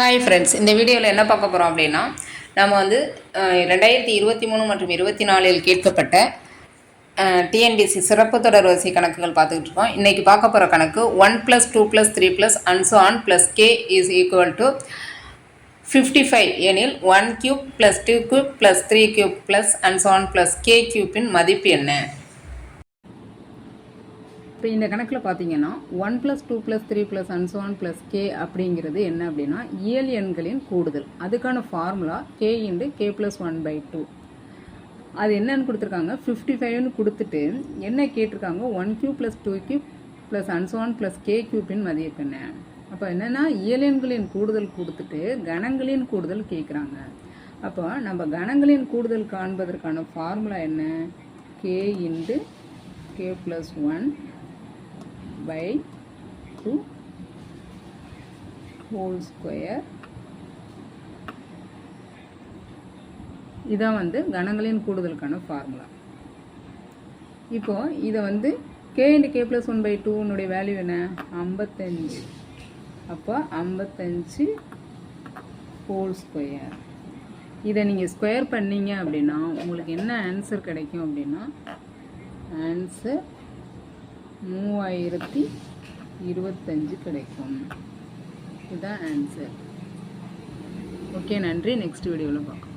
Hi friends இந்த வீடியோவில் என்ன பார்க்க போகிறோம் அப்படின்னா நம்ம வந்து ரெண்டாயிரத்தி இருபத்தி மூணு மற்றும் இருபத்தி நாலில் கேட்கப்பட்ட டிஎன்பிசி சிறப்பு தொடர் வரிசை கணக்குகள் பார்த்துக்கிட்டு இருக்கோம். இன்றைக்கி பார்க்க போகிற கணக்கு one plus two plus three plus and so on plus K is equal to fifty five எனில் one cube plus two cube plus three cube plus and so on plus K க்யூப்பின் மதிப்பு என்ன? இப்போ இந்த கணக்கில் பார்த்தீங்கன்னா one plus two plus three plus and one plus K அப்படிங்கிறது என்ன அப்படின்னா இயல் எண்களின் கூடுதல். அதுக்கான formula K into K plus one by two அது என்னன்னு கொடுத்துருக்காங்க. ஃபிஃப்டி ஃபைவ்னு கொடுத்துட்டு என்ன கேட்டிருக்காங்க? One cube plus two cube plus and one plus K கியூப்பின் மதிப்பு என்ன? அப்போ என்னென்னா இயலெண்களின் கூடுதல் கொடுத்துட்டு கணங்களின் கூடுதல் கேட்குறாங்க அப்போ நம்ம கணங்களின் கூடுதல் காண்பதற்கான ஃபார்முலா என்ன? K into K plus one by two whole square இதான் வந்து கணங்களின் கூடுதலுக்கான ஃபார்முலா இப்போ இதை வந்து K into K plus one by டூனுடைய value என்ன? ஐம்பத்தஞ்சு. அப்போ ஐம்பத்தஞ்சு ஹோல் ஸ்கொயர் இதை நீங்கள் ஸ்கொயர் பண்ணீங்க அப்படின்னா உங்களுக்கு என்ன ஆன்சர் கிடைக்கும் அப்படின்னா? ஆன்சர் மூவாயிரத்தி இருபத்தஞ்சு கிடைக்கும். இதுதான் ஆன்சர் ஓகே நன்றி. நெக்ஸ்ட் வீடியோவில் பார்க்கலாம்.